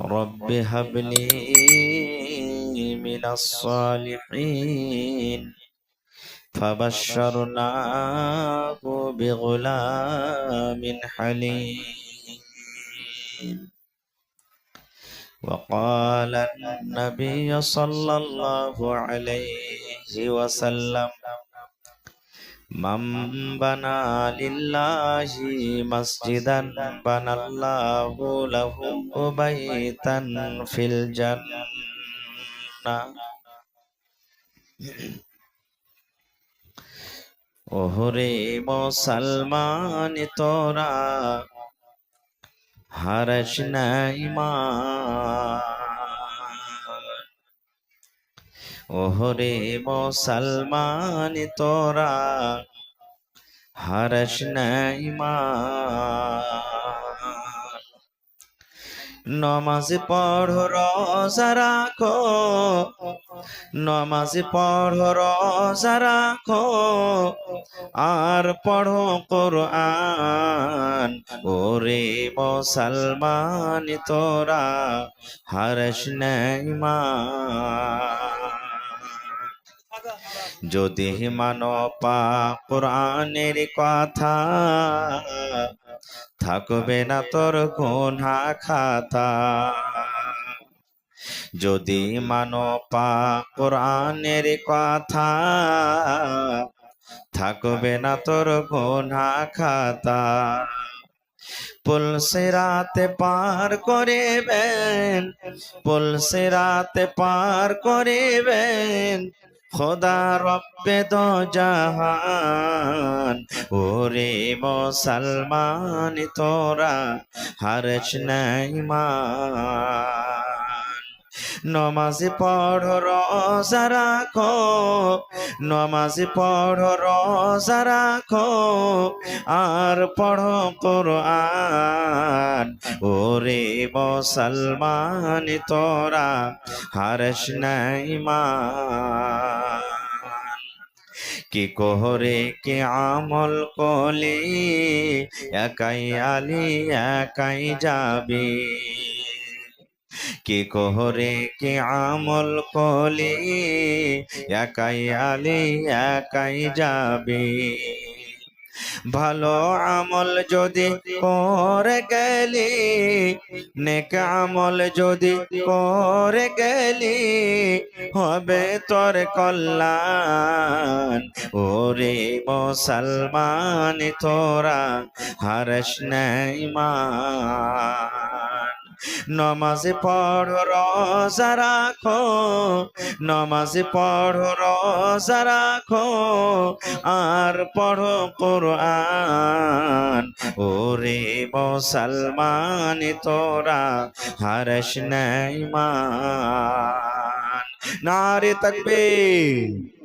رب هب لي من الصالحين فبشرناه بغلام حليم وقال النبي صلى الله عليه وسلم من بنى لله مسجدا بنى الله له بيتا في الجنة ওহরে মুসলমান তোরা হারস নাই ওহরে মুসলমান তোরা, হারস নমাজ পড়ো, রোজা রাখো, নমাজ পড়ো, রোজা রাখো, আর পড়ো কোরআন। ওরে মুসলমান তোরা, হরস নাই যদি মানো পা কোরআনের কথা, থাকবে না তোর গুনা খাতা। যদি মানো পা কোরআনের কথা, থাকবে না তোর গুনা খাতা। পুলসে রাতে পার করিবেন পুলসে রাতে পার করিবেন খোদা রব্বে দো জাহান ওরে মুসলমান তোরা হারছ নাই নমাজ পড়ো, রোজা রাখো। নমাজ পড়ো, রোজা রাখো। আর পড়ো কোরআন। ওরে মুসলমান, তোরা হারস নাই কি কোহরে, কে আমল কলে একাই আলি, একাই যাবে। কে কোহরে, কে আমল কলে? একাই আলি, একাই যাবে। ভালো আমল যদি করে গেলি, নেক আমল যদি করে গেলি, হবে তোর কল্যাণ। ওরে মুসলমান, তোরা হারস নাই মা নমাজে পড়ো, রোজা রাখো। নমাজে পড়ো, রোজা রাখো। আর পড়ো কোরআন। ওরে মুসলমান, তোরা হারস নাই মান। নারে তকবীর।